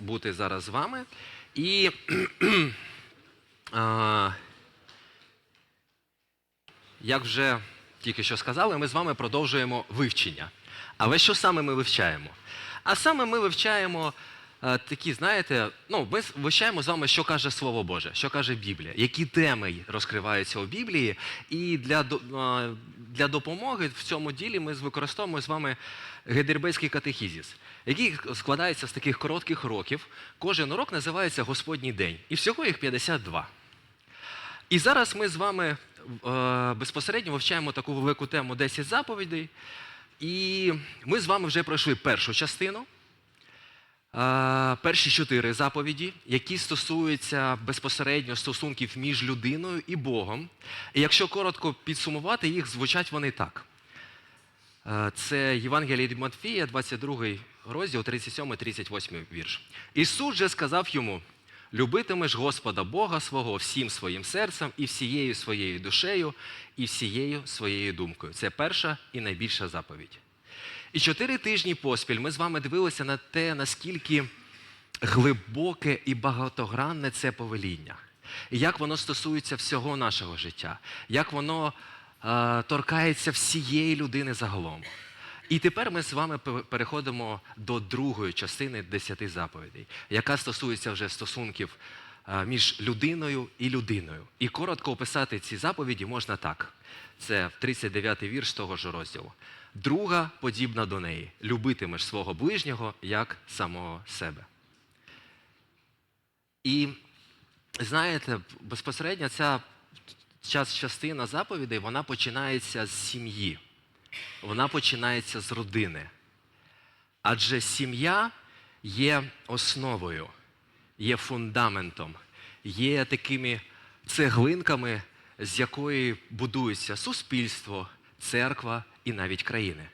бути зараз з вами. І а, як вже тільки що сказали, ми з вами продовжуємо вивчення. Але що саме ми вивчаємо? А саме ми вивчаємо такі, знаєте, ну, ми вивчаємо з вами, що каже Слово Боже, що каже Біблія, які теми розкриваються у Біблії. І для, е, для допомоги в цьому ділі ми використовуємо з вами Гедербейський катехізіс, який складається з таких коротких років. Кожен урок називається Господній день. І всього їх 52. І зараз ми з вами е, безпосередньо вивчаємо таку велику тему 10 заповідей. І ми з вами вже пройшли першу частину, е, перші чотири заповіді, які стосуються безпосередньо стосунків між людиною і Богом. І якщо коротко підсумувати їх, звучать вони так. Е, Це Євангеліє від Матфія, 22 розділ, 37-38 вірш. Ісус же сказав йому: любитимеш Господа Бога свого всім своїм серцем і всією своєю душею, і всією своєю думкою. Це перша і найбільша заповідь. І чотири тижні поспіль ми з вами дивилися на те, наскільки глибоке і багатогранне це повеління, як воно стосується всього нашого життя, як воно е, торкається всієї людини загалом. І тепер ми з вами переходимо до другої частини десяти заповідей, яка стосується вже стосунків е, між людиною і людиною. І коротко описати ці заповіді можна так. Це 39-й вірш того ж розділу. Друга подібна до неї. Любитимеш свого ближнього як самого себе. І знаєте, безпосередньо ця час, частина заповідей вона починається з сім'ї, вона починається з родини. Адже сім'я є основою, є фундаментом, є такими цеглинками, з якої будується суспільство, церква і навіть країни.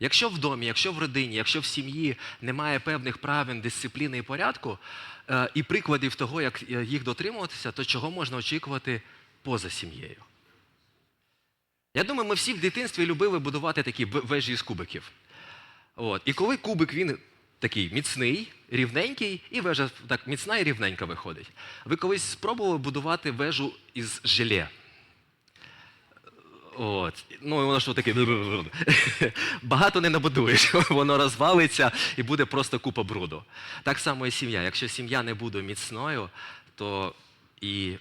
Якщо в домі, якщо в родині, якщо в сім'ї немає певних правил, дисципліни і порядку, е, і прикладів того, як е, їх дотримуватися, то чого можна очікувати поза сім'єю? Я думаю, ми всі в дитинстві любили будувати такі вежі з кубиків. От. І коли кубик він такий міцний, рівненький, і вежа так міцна і рівненька виходить. Ви колись спробували будувати вежу із желе? От. Ну, і воно що таке. Багато не набудуєш, воно розвалиться і буде просто купа бруду. Так само і сім'я. Якщо сім'я не буде міцною, то і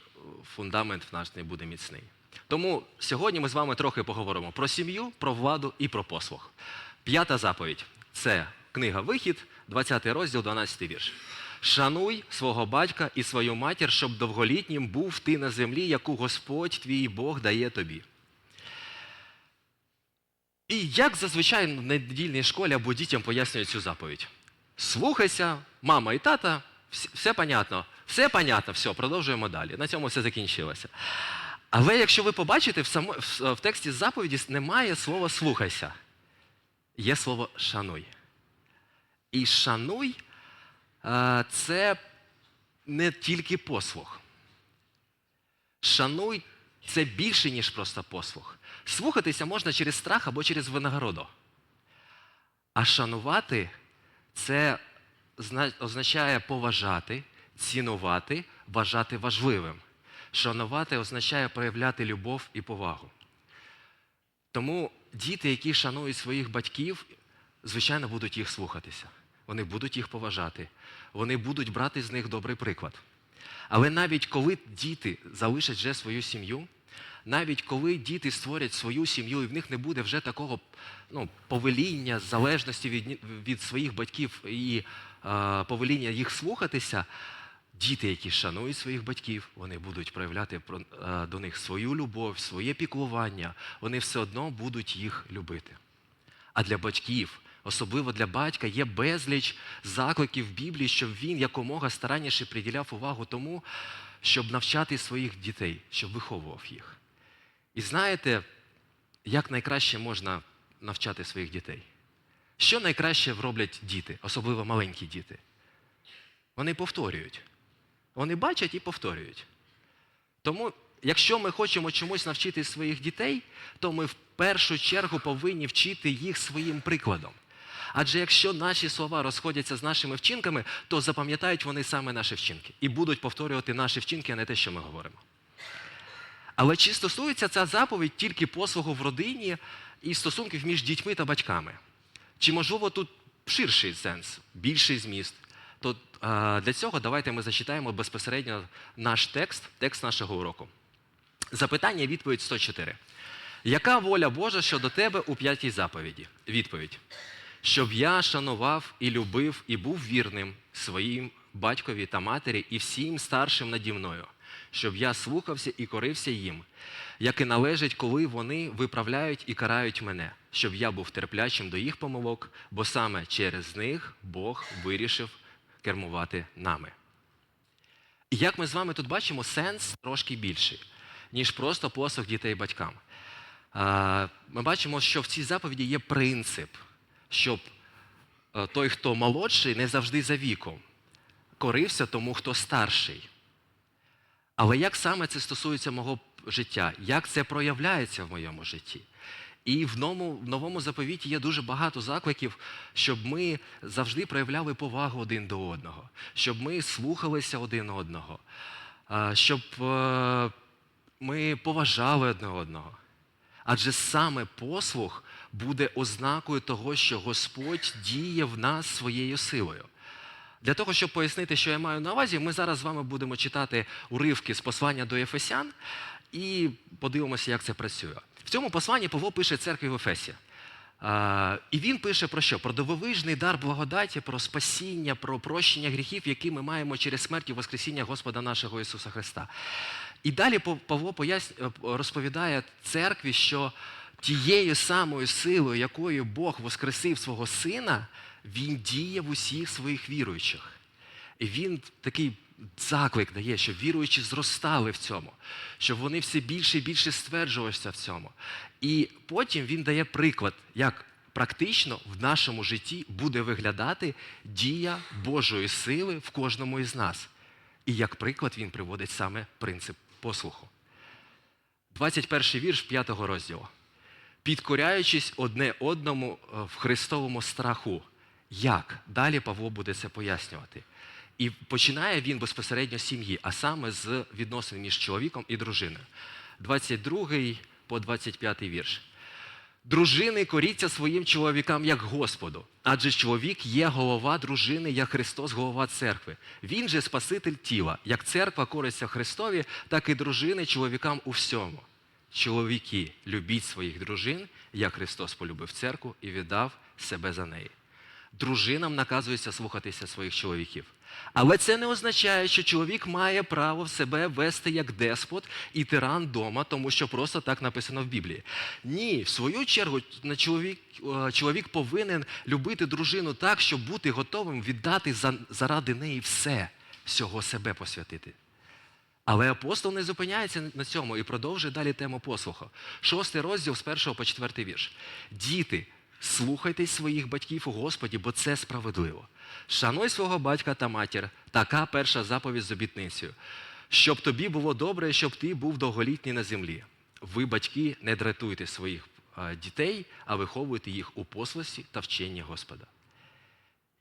фундамент в наш не буде міцний. Тому сьогодні ми з вами трохи поговоримо про сім'ю, про владу і про послуг. П'ята заповідь це книга Вихід, 20 розділ, 12 вірш. Шануй свого батька і свою матір, щоб довголітнім був ти на землі, яку Господь твій Бог дає тобі. І як зазвичай в недільній школі або дітям пояснюють цю заповідь? Слухайся, мама і тата, вс- все понятно, все понятно, все, продовжуємо далі. На цьому все закінчилося. Але якщо ви побачите, в, само, в, в тексті заповіді немає слова слухайся, є слово шануй. І шануй е, це не тільки послух. Шануй це більше, ніж просто послух. Слухатися можна через страх або через винагороду. А шанувати це означає поважати, цінувати, вважати важливим. Шанувати означає проявляти любов і повагу. Тому діти, які шанують своїх батьків, звичайно, будуть їх слухатися. Вони будуть їх поважати, вони будуть брати з них добрий приклад. Але навіть коли діти залишать вже свою сім'ю, навіть коли діти створять свою сім'ю, і в них не буде вже такого ну, повеління, залежності від, від своїх батьків і е, повеління їх слухатися, діти, які шанують своїх батьків, вони будуть проявляти про- е, до них свою любов, своє піклування, вони все одно будуть їх любити. А для батьків, особливо для батька, є безліч закликів в Біблії, щоб він якомога старанніше приділяв увагу тому, щоб навчати своїх дітей, щоб виховував їх. І знаєте, як найкраще можна навчати своїх дітей? Що найкраще роблять діти, особливо маленькі діти? Вони повторюють. Вони бачать і повторюють. Тому, якщо ми хочемо чомусь навчити своїх дітей, то ми в першу чергу повинні вчити їх своїм прикладом. Адже якщо наші слова розходяться з нашими вчинками, то запам'ятають вони саме наші вчинки і будуть повторювати наші вчинки, а не те, що ми говоримо. Але чи стосується ця заповідь тільки послугу в родині і стосунків між дітьми та батьками? Чи можливо тут ширший сенс, більший зміст? То для цього давайте ми зачитаємо безпосередньо наш текст, текст нашого уроку. Запитання, відповідь 104. Яка воля Божа щодо тебе у п'ятій заповіді? Відповідь. Щоб я шанував і любив і був вірним своїм батькові та матері і всім старшим наді мною, щоб я слухався і корився їм, як і належить, коли вони виправляють і карають мене, щоб я був терплячим до їх помилок, бо саме через них Бог вирішив кермувати нами. І як ми з вами тут бачимо, сенс трошки більший, ніж просто послуг дітей батькам. Ми бачимо, що в цій заповіді є принцип, щоб е, той, хто молодший, не завжди за віком, корився тому, хто старший. Але як саме це стосується мого життя? Як це проявляється в моєму житті? І в новому, в новому заповіті є дуже багато закликів, щоб ми завжди проявляли повагу один до одного, щоб ми слухалися один одного, щоб е, ми поважали одне одного. Адже саме послух буде ознакою того, що Господь діє в нас своєю силою. Для того, щоб пояснити, що я маю на увазі, ми зараз з вами будемо читати уривки з послання до Ефесян і подивимося, як це працює. В цьому посланні Павло пише церкві в Ефесі. А, і він пише про що? Про дивовижний дар благодаті, про спасіння, про прощення гріхів, які ми маємо через смерть і Воскресіння Господа нашого Ісуса Христа. І далі Павло е, розповідає церкві, що тією самою силою, якою Бог воскресив свого сина, він діє в усіх своїх віруючих. І він такий заклик дає, щоб віруючі зростали в цьому, щоб вони все більше і більше стверджувалися в цьому. І потім він дає приклад, як практично в нашому житті буде виглядати дія Божої сили в кожному із нас. І як приклад він приводить саме принцип послуху. 21 вірш 5 розділу. Підкоряючись одне одному е, в Христовому страху. Як? Далі Павло буде це пояснювати. І починає він безпосередньо з сім'ї, а саме з відносин між чоловіком і дружиною. 22 по 25 вірш. Дружини коріться своїм чоловікам як Господу, адже чоловік є голова дружини, як Христос голова церкви. Він же Спаситель тіла, як церква кориться Христові, так і дружини чоловікам у всьому. Чоловіки, любіть своїх дружин, як Христос полюбив церкву і віддав себе за неї. Дружинам наказується слухатися своїх чоловіків. Але це не означає, що чоловік має право в себе вести як деспот і тиран дома, тому що просто так написано в Біблії. Ні, в свою чергу чоловік, е, чоловік повинен любити дружину так, щоб бути готовим віддати заради неї все, всього себе посвятити. Але апостол не зупиняється на цьому і продовжує далі тему послуху. Шостий розділ з першого по четвертий вірш. Діти, слухайтесь своїх батьків у Господі, бо це справедливо. Шануй свого батька та матір, така перша заповідь з обітницею. Щоб тобі було добре, щоб ти був довголітній на землі. Ви, батьки, не дратуйте своїх дітей, а виховуйте їх у послусі та вченні Господа.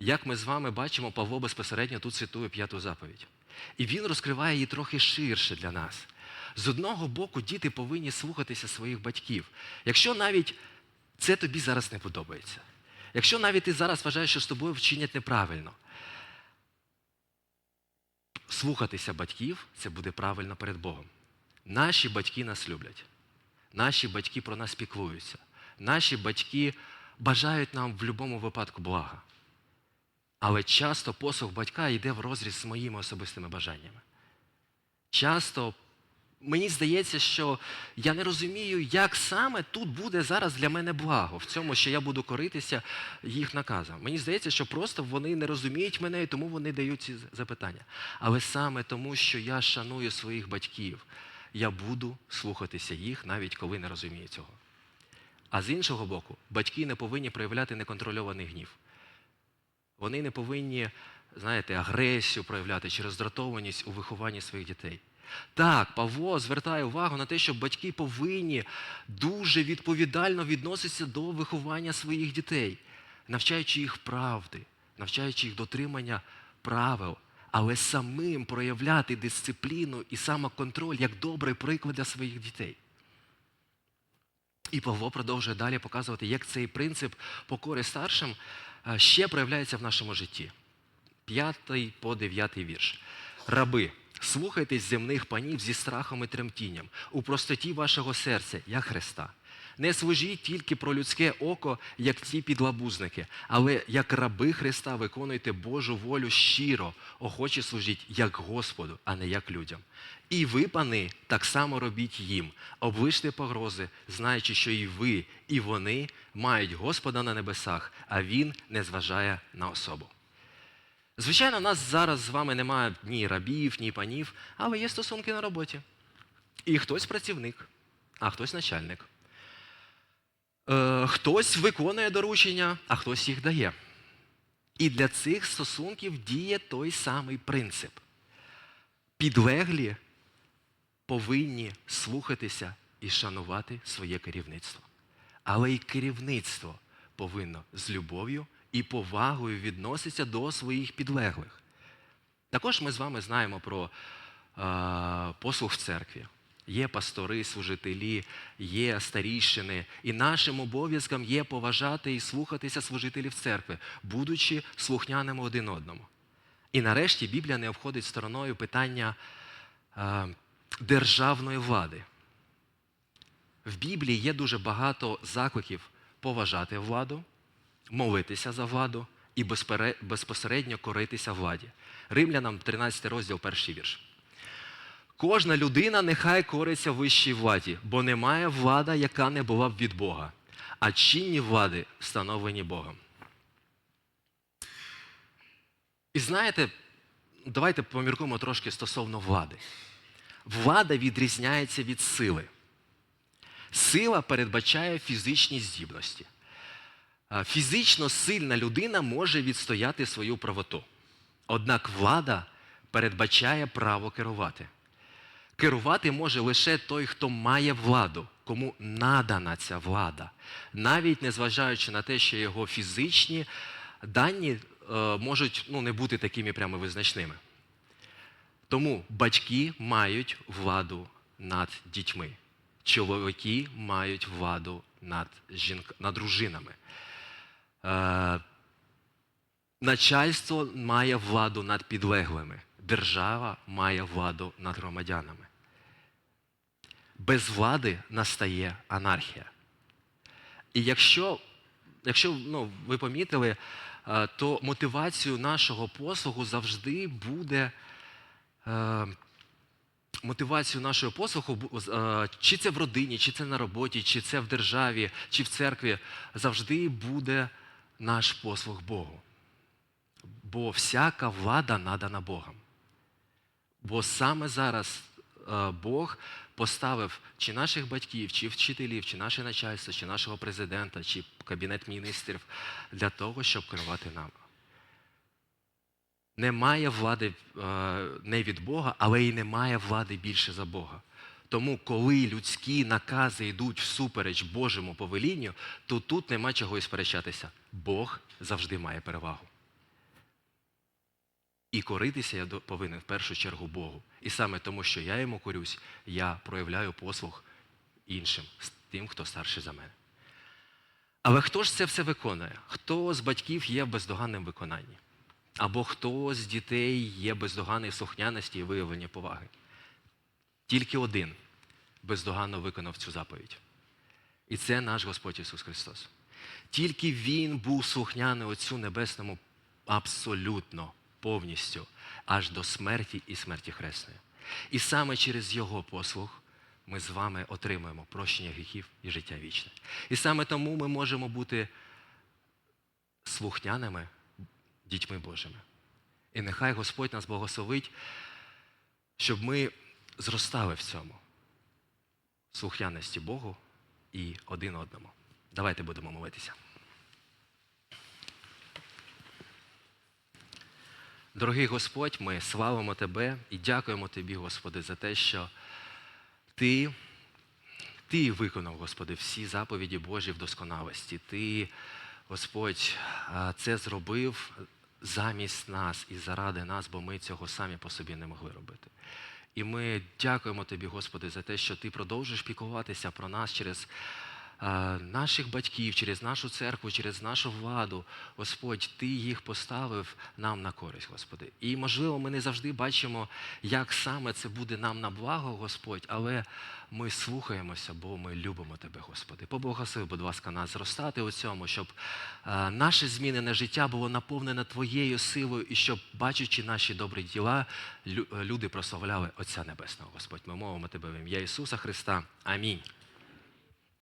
Як ми з вами бачимо, Павло безпосередньо тут цитує п'яту заповідь. І він розкриває її трохи ширше для нас. З одного боку, діти повинні слухатися своїх батьків. Якщо навіть це тобі зараз не подобається, якщо навіть ти зараз вважаєш, що з тобою вчинять неправильно, слухатися батьків це буде правильно перед Богом. Наші батьки нас люблять, наші батьки про нас піклуються, наші батьки бажають нам в будь-якому випадку блага. Але часто послуг батька йде в розріз з моїми особистими бажаннями. Часто мені здається, що я не розумію, як саме тут буде зараз для мене благо в цьому, що я буду коритися їх наказам. Мені здається, що просто вони не розуміють мене і тому вони дають ці запитання. Але саме тому, що я шаную своїх батьків, я буду слухатися їх, навіть коли не розумію цього. А з іншого боку, батьки не повинні проявляти неконтрольований гнів. Вони не повинні, знаєте, агресію проявляти чи роздратованість у вихованні своїх дітей. Так, Павло звертає увагу на те, що батьки повинні дуже відповідально відноситися до виховання своїх дітей. навчаючи їх правди, навчаючи їх дотримання правил, але самим проявляти дисципліну і самоконтроль як добрий приклад для своїх дітей. І Павло продовжує далі показувати, як цей принцип покори старшим е, ще проявляється в нашому житті. П'ятий по дев'ятий вірш. Раби, слухайтесь земних панів зі страхом і тремтінням, у простоті вашого серця, як Христа. Не служіть тільки про людське око, як ці підлабузники, але як раби Христа виконуйте Божу волю щиро, охоче служіть як Господу, а не як людям. І ви, пани, так само робіть їм, обвиште погрози, знаючи, що і ви, і вони мають Господа на небесах, а Він не зважає на особу. Звичайно, в нас зараз з вами немає ні рабів, ні панів, але є стосунки на роботі. І хтось працівник, а хтось начальник. Е, хтось виконує доручення, а хтось їх дає. І для цих стосунків діє той самий принцип. Підлеглі повинні слухатися і шанувати своє керівництво. Але і керівництво повинно з любов'ю і повагою відноситися до своїх підлеглих. Також ми з вами знаємо про е, послуг в церкві. Є пастори, служителі, є старіщини, і нашим обов'язком є поважати і слухатися служителів церкви, будучи слухняними один одному. І нарешті Біблія не обходить стороною питання е, державної влади. В Біблії є дуже багато закликів поважати владу, молитися за владу і безпосередньо коритися владі. Римлянам 13 розділ, перший вірш. Кожна людина нехай кориться вищій владі, бо немає влада, яка не була б від Бога, а чинні влади встановлені Богом. І знаєте, давайте поміркуємо трошки стосовно влади. Влада відрізняється від сили. Сила передбачає фізичні здібності. Фізично сильна людина може відстояти свою правоту. Однак влада передбачає право керувати. Керувати може лише той, хто має владу, кому надана ця влада, навіть незважаючи на те, що його фізичні дані е, можуть ну, не бути такими прямо визначними. Тому батьки мають владу над дітьми, чоловіки мають владу над, жінк... над дружинами. Е, начальство має владу над підлеглими, держава має владу над громадянами. Без влади настає анархія. І якщо, якщо ну, ви помітили, е, то мотивацією нашого послугу завжди буде. е, Мотивацією нашого послуху, чи це в родині, чи це на роботі, чи це в державі, чи в церкві, завжди буде наш послуг Богу. Бо всяка влада надана Богом. Бо саме зараз е, Бог поставив чи наших батьків, чи вчителів, чи наше начальство, чи нашого президента, чи кабінет міністрів для того, щоб керувати нами. Немає влади е, не від Бога, але й немає влади більше за Бога. Тому, коли людські накази йдуть всупереч Божому повелінню, то тут нема чого і сперечатися. Бог завжди має перевагу. І коритися я повинен в першу чергу Богу. І саме тому, що я йому корюсь, я проявляю послуг іншим, тим, хто старший за мене. Але хто ж це все виконує? Хто з батьків є в бездоганним виконанні? Або хто з дітей є бездоганний в слухняності і виявленні поваги? Тільки один бездоганно виконав цю заповідь. І це наш Господь Ісус Христос. Тільки Він був слухняний Отцю Небесному абсолютно, повністю, аж до смерті і смерті Хресної. І саме через Його послуг ми з вами отримуємо прощення гріхів і життя вічне. І саме тому ми можемо бути слухняними дітьми Божими. І нехай Господь нас благословить, щоб ми зростали в цьому слухняності Богу і один одному. Давайте будемо молитися. Дорогий Господь, ми славимо Тебе і дякуємо Тобі, Господи, за те, що Ти, Ти виконав, Господи, всі заповіді Божі в досконалості. Ти Господь це зробив замість нас і заради нас, бо ми цього самі по собі не могли робити. І ми дякуємо Тобі, Господи, за те, що Ти продовжуєш піклуватися про нас через наших батьків, через нашу церкву, через нашу владу. Господь, Ти їх поставив нам на користь, Господи. І, можливо, ми не завжди бачимо, як саме це буде нам на благо, Господь, але ми слухаємося, бо ми любимо Тебе, Господи. Поблагослови, будь ласка, нас зростати у цьому, щоб наше змінене життя було наповнене Твоєю силою, і щоб, бачачи наші добрі діла, люди прославляли Отця Небесного, Господь. Ми мовимо Тебе в ім'я Ісуса Христа. Амінь.